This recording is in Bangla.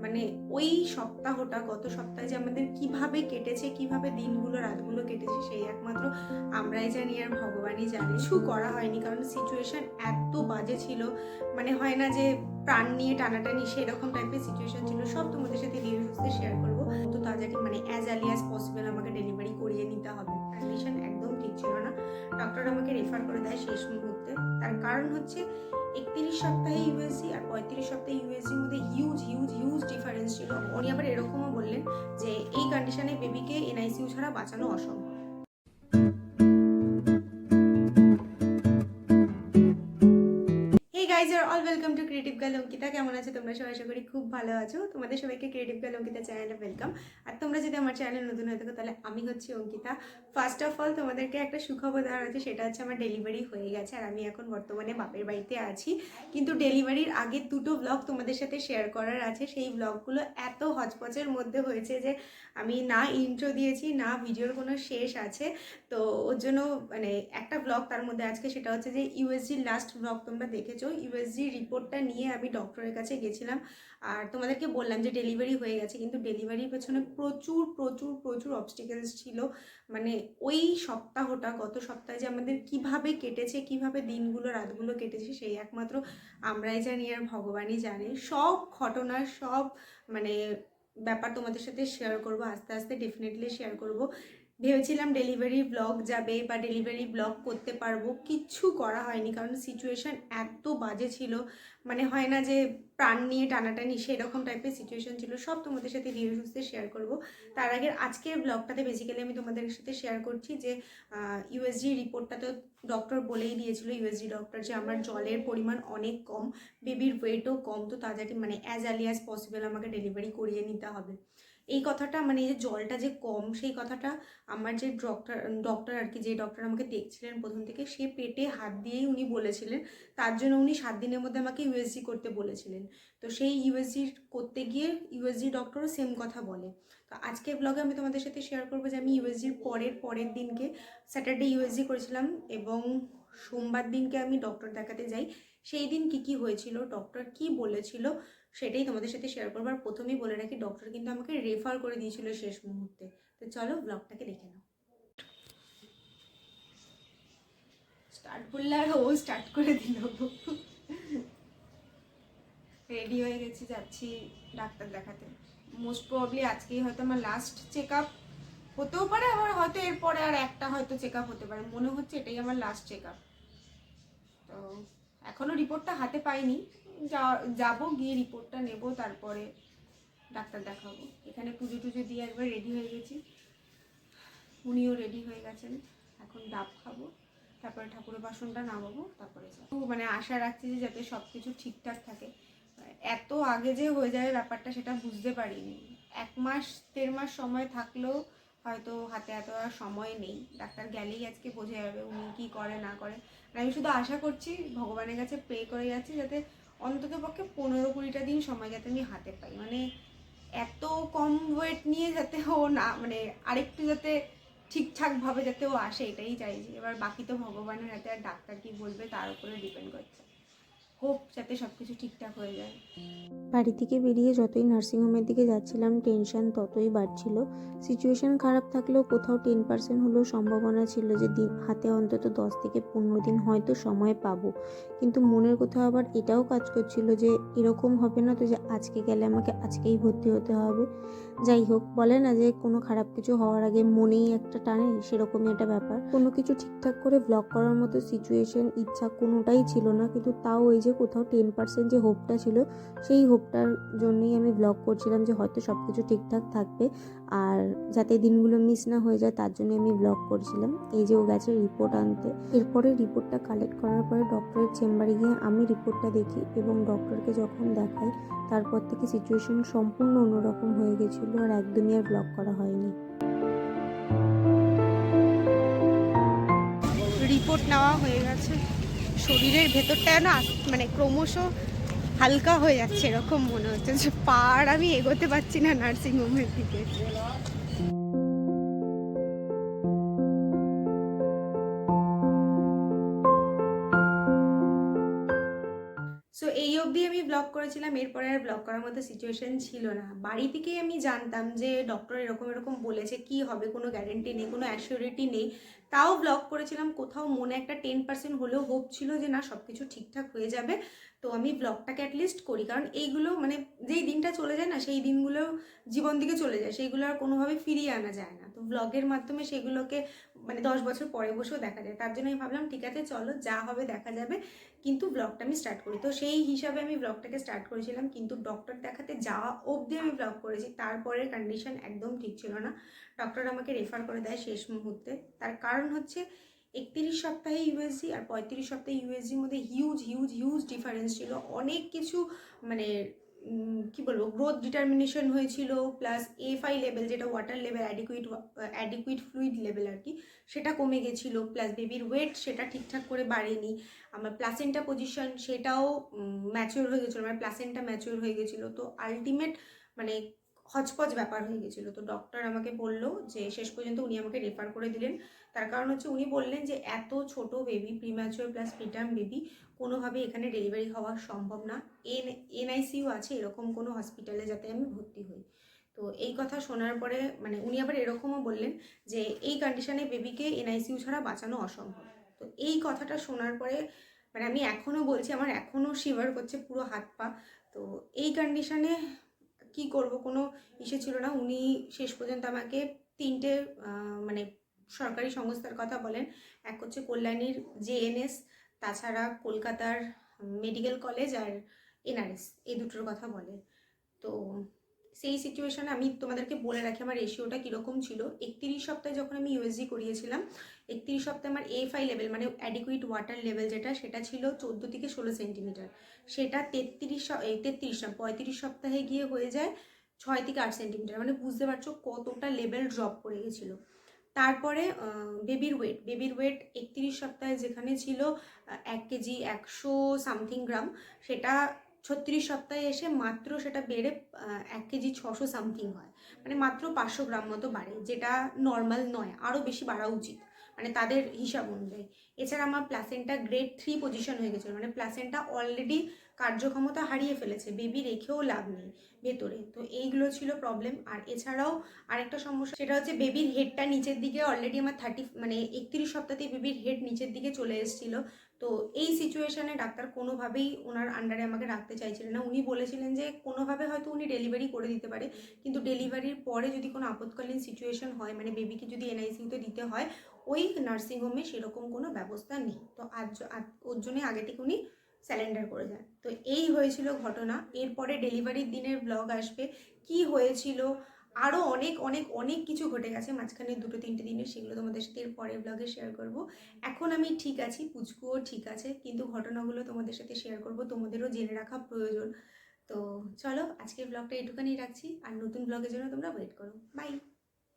মানে ওই সপ্তাহটা, গত সপ্তাহে যে আমাদের কীভাবে কেটেছে, কীভাবে দিনগুলো, রাতগুলো কেটেছে, সেই একমাত্র আমরাই জানি আর ভগবানই জানে। কিছু করা হয়নি, কারণ সিচুয়েশন এত বাজে ছিল। মানে হয় না যে প্রাণ নিয়ে টানাটানি, সেরকম টাইপের সিচুয়েশন ছিল। সব তোমাদের সাথে ধীরে শেয়ার করব। তো তাড়াতাড়ি মানে অ্যাজ আর্লি অ্যাজ পসিবল আমাকে ডেলিভারি করিয়ে নিতে হবে। কন্ডিশন একদম ঠিক ছিল না। ডক্টর আমাকে রেফার করে দেয় শেষ মুহূর্তে। তার কারণ হচ্ছে একত্রিশ সপ্তাহে ইউএসজি আর পঁয়ত্রিশ সপ্তাহে ইউএসজির মধ্যে হিউজ হিউজ হিউজ ডিফারেন্স ছিল। উনি আবার এরকমও বললেন যে এই কন্ডিশনে বেবিকে এনআইসিইউ ছাড়া বাঁচানো অসম্ভব। All welcome to creative girl Ankita কেমন আছো তোমরা সবাই আশা করি খুব ভালো আছো। তোমাদের সবাইকে ক্রিয়েটিভ গার্ল অঙ্কিতা চ্যানেলে ওয়েলকাম আর তোমরা যদি আমার চ্যানেল নতুন হয়ে থাকো, তাহলে আমি হচ্ছি অঙ্কিতা। ফার্স্ট অফ অল তোমাদেরকে একটা সুখবর দেওয়ার আছে, সেটা হচ্ছে আমার ডেলিভারি হয়ে গেছে, আর আমি এখন বর্তমানে বাপের বাড়িতে আছি। কিন্তু ডেলিভারির আগে দুটো ব্লগ তোমাদের সাথে শেয়ার করার আছে। সেই ব্লগগুলো এত হচপচের মধ্যে হয়েছে যে, আমি না ইন্ট্রো দিয়েছি, না ভিডিওর কোনো শেষ আছে। তো ওর জন্য মানে একটা ব্লগ তার মধ্যে আজকে, সেটা হচ্ছে যে ইউএসজির লাস্ট ব্লগ তোমরা দেখেছ। ইউএসজি রিপোর্টটা নিয়ে আমি ডক্টরের কাছে গেছিলাম আর তোমাদেরকে বললাম যে ডেলিভারি হয়ে গেছে, কিন্তু ডেলিভারির পেছনে প্রচুর প্রচুর প্রচুর অবস্টিকেলস ছিল। মানে ওই সপ্তাহটা, গত সপ্তাহে যে আমাদের কীভাবে কেটেছে, কীভাবে দিনগুলো, রাতগুলো কেটেছে, সেই একমাত্র আমরাই জানি আর ভগবানই জানে। সব ঘটনা সব মানে ব্যাপার তোমাদের সাথে শেয়ার করব, আস্তে আস্তে ডেফিনেটলি শেয়ার করব। ভেবেছিলাম ডেলিভারি ব্লগ যাবে বা ডেলিভারি ব্লগ করতে পারব। কিচ্ছু করা হয়নি, কারণ সিচুয়েশন এত বাজে ছিল। মানে হয় না যে প্রাণ নিয়ে টানাটানি, সেরকম টাইপের সিচুয়েশন ছিল। সব তোমাদের সাথে ধীরে সুস্থে শেয়ার করব। তার আগে আজকের ব্লগটাতে বেসিক্যালি আমি তোমাদের সাথে শেয়ার করছি যে ইউএসজি রিপোর্টটা তো ডক্টর বলেই দিয়েছিল ইউএসজি ডক্টর যে আমার জলের পরিমাণ অনেক কম বেবির ওয়েটও কম। তো তাড়াতাড়ি মানে অ্যাজ আর্লি অ্যাজ পসিবল আমাকে ডেলিভারি করিয়ে নিতে হবে। এই কথাটা মানে যে জলটা যে কম, সেই কথাটা আমার যে ডক্টর ডক্টর আর কি, যে ডক্টর আমাকে দেখছিলেন প্রথম থেকে, সে পেটে হাত দিয়েই উনি বলেছিলেন। তার জন্য উনি সাত দিনের মধ্যে আমাকে ইউএসজি করতে বলেছিলেন। তো সেই ইউএসজি করতে গিয়ে ইউএসজি ডক্টরও সেম কথা বলে। তো আজকের ব্লগে আমি তোমাদের সাথে শেয়ার করব যে আমি ইউএসজির পরের পরের দিনকে স্যাটারডে ইউএসজি করেছিলাম এবং সোমবার দিনকে আমি ডক্টর দেখাতে যাই। সেই দিন কি কি হয়েছিল ডক্টর কি বলেছিল সেটাই তোমাদের সাথে শেয়ার করব। আর প্রথমেই বলে রাখি ডক্টর কিন্তু আমাকে রেফার করে দিয়েছিল শেষ মুহূর্তে। তো চলো ব্লগটাকে দেখে নাও। স্টার্ট করলে আর ও স্টার্ট করে দিল। রেডি হয়ে গেছি, যাচ্ছি ডাক্তার দেখাতে। মোস্ট প্রবলি আজকেই হয়তো আমার লাস্ট চেক আপ হতেও পারে, আবার হয়তো এরপরে আর একটা হয়তো চেক আপ হতে পারে। মনে হচ্ছে এটাই আমার লাস্ট চেক আপ তো এখনও রিপোর্টটা হাতে পাইনি। যাব, গিয়ে রিপোর্টটা নেব, তারপরে ডাক্তার দেখাবো। এখানে পুজো টুজো দিয়ে একবার রেডি হয়ে গেছি। উনিও রেডি হয়ে গেছেন। এখন ডাব খাব, তারপরে ঠাকুরের বাসনটা নামাবো, তারপরে যাব। মানে আশা রাখছি যে যাতে সব কিছু ঠিকঠাক থাকে। এত আগে যে হয়ে যাবে ব্যাপারটা সেটা বুঝতে পারিনি। এক মাস, দেড় মাস সময় থাকলেও হয়তো হাতে এত আর সময় নেই। ডাক্তার গেলেই আজকে বোঝা যাবে উনি কী করে, না করে। আর আমি শুধু আশা করছি, ভগবানের কাছে প্রে করে যাচ্ছি যাতে অন্তত পক্ষে পনেরো কুড়িটা দিন সময় যাতে আমি হাতে পাই। মানে এত কম ওয়েট নিয়ে যাতে ও না মানে আরেকটু যাতে ঠিকঠাকভাবে যাতে ও আসে, এটাই চাইছি। এবার বাকি তো ভগবানের হাতে আর ডাক্তার কি বলবে, তার উপরে ডিপেন্ড করছে। হোপ যাতে সব কিছু ঠিকঠাক হয়ে যায়। বাড়ি থেকে বেরিয়ে যতই নার্সিংহোমের দিকে যাচ্ছিলাম, টেনশন ততই বাড়ছিল। সিচুয়েশন খারাপ থাকলেও কোথাও টেন পার্সেন্ট হলেও সম্ভাবনা ছিল যে দিন হাতে অন্তত দশ থেকে পনেরো দিন হয়তো সময় পাবো। কিন্তু মনের কোথাও আবার এটাও কাজ করছিল যে এরকম হবে না তো যে আজকে গেলে আমাকে আজকেই ভর্তি হতে হবে। যাই হোক, বলে না যে কোনো খারাপ কিছু হওয়ার আগে মনেই একটা টানে, সেরকমই একটা ব্যাপার। কোনো কিছু ঠিকঠাক করে ব্লগ করার মতো সিচুয়েশন ইচ্ছা কোনোটাই ছিল না, কিন্তু তাও ওই যে কোথাও টেন পার্সেন্ট যে হোপটা ছিল, সেই হোপটার জন্যই আমি ব্লগ করছিলাম যে হয়তো সব কিছু ঠিকঠাক থাকবে। আর যাতে দিনগুলো মিস না হয়ে যায়, তার জন্য আমি ব্লগ করছিলাম। এই যে ও গেছে রিপোর্ট আনতে। এরপরে রিপোর্টটা কালেক্ট করার পরে ডক্টরের চেম্বারে গিয়ে আমি রিপোর্টটা দেখি এবং ডক্টরকে যখন দেখাই, তারপর থেকে সিচুয়েশন সম্পূর্ণ অন্যরকম হয়ে গেছিল আর একদমই আর ব্লগ করা হয়নি। রিপোর্ট নেওয়া হয়ে গেছে। শরীরের ভেতরটা না মানে ক্রমশ হালকা হয়ে যাচ্ছে, এরকম মনে হচ্ছে যে পার আমি এগোতে পারছি না নার্সিং হোমের দিকে। সো এই অবধি আমি ব্লগ করেছিলাম, এরপরে আর ব্লগ করার মতো সিচুয়েশন ছিল না। বাড়ি থেকেই আমি জানতাম যে ডক্টর এরকম এরকম বলেছে, কি হবে? কোনো গ্যারেন্টি নেই, কোনো অ্যাসিওরিটি নেই। তাও ব্লগ করেছিলাম, কোথাও মনে একটা টেন পার্সেন্ট হলেও হোপ ছিল যে না সব কিছু ঠিকঠাক হয়ে যাবে। তো আমি ব্লগটাকে অ্যাটলিস্ট করি। কারণ এইগুলো মানে যেই দিনটা চলে যায় না, সেই দিনগুলো জীবন দিকে চলে যায়। সেইগুলো আর কোনোভাবে ফিরিয়ে আনা যায় না। তো ব্লগের মাধ্যমে সেগুলোকে মানে দশ বছর পরে বসেও দেখা যায়। তার জন্য আমি ভাবলাম, ঠিক আছে, চলো, যা হবে দেখা যাবে। কিন্তু ব্লগটা আমি স্টার্ট করি। তো সেই হিসাবে আমি ব্লগটাকে স্টার্ট করেছিলাম। কিন্তু ডক্টর দেখাতে যাওয়া অবধি আমি ব্লগ করেছি। তারপরের কন্ডিশন একদম ঠিক ছিল না। ডক্টর আমাকে রেফার করে দেয় শেষ মুহূর্তে। তার কারণ হচ্ছে একত্রিশ সপ্তাহে ইউএসজি আর পঁয়ত্রিশ সপ্তাহে ইউএসজির মধ্যে হিউজ হিউজ হিউজ ডিফারেন্স ছিল। অনেক কিছু মানে কি বলব গ্রোথ ডিটারমিনেশন হয়েছিল প্লাস এফআই লেভেল যেটা water level adequate adequate fluid level আর কি, সেটা কমে গেছিল প্লাস বেবির ওয়েট সেটা ঠিকঠাক করে বাড়েনি। আমার প্লাসেন্টা পজিশন সেটাও ম্যাচিওর হয়ে গেছিল মানে প্লাসেন্টা ম্যাচিওর হয়ে গেছিল। তো আলটিমেট মানে হচপচ ব্যাপার হয়ে গেছিল। তো ডক্টর আমাকে বলল যে, শেষ পর্যন্ত উনি আমাকে রেফার করে দিলেন। তার কারণ হচ্ছে উনি বললেন যে, এত ছোট baby premature plus preterm baby কোনোভাবে এখানে ডেলিভারি হওয়া সম্ভব না। এন এনআইসিইউ আছে, এরকম কোনো হসপিটালে যাতে আমি ভর্তি হই। তো এই কথা শোনার পরে মানে উনি আবার এরকমও বললেন যে, এই কন্ডিশনে বেবিকে এনআইসিইউ ছাড়া বাঁচানো অসম্ভব। তো এই কথাটা শোনার পরে মানে আমি এখনও বলছি, আমার এখনও শিভার করছে পুরো হাত পা। তো এই কন্ডিশনে কি করব কোনো ইসে ছিল না। উনি শেষ পর্যন্ত আমাকে তিনটে মানে সরকারি সংস্থার কথা বলেন। এক হচ্ছে কল্যাণীর জেএনএস তাছাড়া কলকাতার মেডিকেল কলেজ আর এনআরএস এই দুটোর কথা বলেন তো সেই সিচুয়েশানে আমি তোমাদেরকে বলে রাখি, আমার রেশিওটা কীরকম ছিল? একত্রিশ সপ্তাহে যখন আমি ইউএসজি করিয়েছিলাম, একত্রিশ সপ্তাহে আমার এফআই লেভেল মানে অ্যাডিকুইট ওয়াটার লেভেল যেটা, সেটা ছিল চোদ্দ থেকে ষোলো সেন্টিমিটার সেটা তেত্রিশ তেত্রিশ পঁয়ত্রিশ সপ্তাহে গিয়ে হয়ে যায় ছয় থেকে আট সেন্টিমিটার মানে বুঝতে পারছ কতটা লেভেল ড্রপ করে গেছিল। তারপরে বেবির ওয়েট বেবির ওয়েট একত্রিশ সপ্তাহে যেখানে ছিল এক কেজি একশো সামথিং গ্রাম সেটা ছত্রিশ সপ্তাহে এসে মাত্র সেটা বেড়ে এক কেজি ছশো সামথিং হয়। মানে মাত্র পাঁচশো গ্রাম মতো বাড়ে, যেটা নর্মাল নয় আরও বেশি বাড়া উচিত। মানে তাদের হিসাব অনুযায়ী। এছাড়া আমার প্লাসেন্টা গ্রেড থ্রি পজিশন হয়ে গেছিল মানে প্লাসেন্টা অলরেডি কার্যক্ষমতা হারিয়ে ফেলেছে, বেবি রেখেও লাভ নেই ভেতরে। তো এইগুলো ছিল প্রবলেম আর এছাড়াও আরেকটা সমস্যা, সেটা হচ্ছে বেবির হেডটা নিচের দিকে অলরেডি আমার থার্টি মানে একত্রিশ সপ্তাহে বেবির হেড নিচের দিকে চলে এসেছিল। তো এই সিচুয়েশানে ডাক্তার কোনোভাবেই ওনার আন্ডারে আমাকে রাখতে চাইছিলেন না। উনি বলেছিলেন যে কোনোভাবে হয়তো উনি ডেলিভারি করে দিতে পারে। কিন্তু ডেলিভারির পরে যদি কোনো আপৎকালীন সিচুয়েশন হয় মানে বেবিকে যদি এনআইসিউতে দিতে হয়, ওই নার্সিংহোমে সেরকম কোনো ব্যবস্থা নেই। তো আজ- ওর জন্য আগে থেকে উনি স্যালেন্ডার করে যান তো এই হয়েছিল ঘটনা। এরপরে ডেলিভারির দিনের ব্লগ আসবে। কি হয়েছিল? আরও অনেক অনেক অনেক কিছু ঘটে গেছে। মাঝখানে দুটো, তিনটে দিনে সেগুলো তোমাদের সাথে পরের ব্লগে শেয়ার করব। এখন আমি ঠিক আছি, পুচকুও ঠিক আছে, কিন্তু ঘটনাগুলো তোমাদের সাথে শেয়ার করব। তোমাদেরও জেনে রাখা প্রয়োজন। তো চলো, আজকের ব্লগটা এটুখানি রাখছি। আর নতুন ব্লগের জন্য তোমরা ওয়েট করো। বাই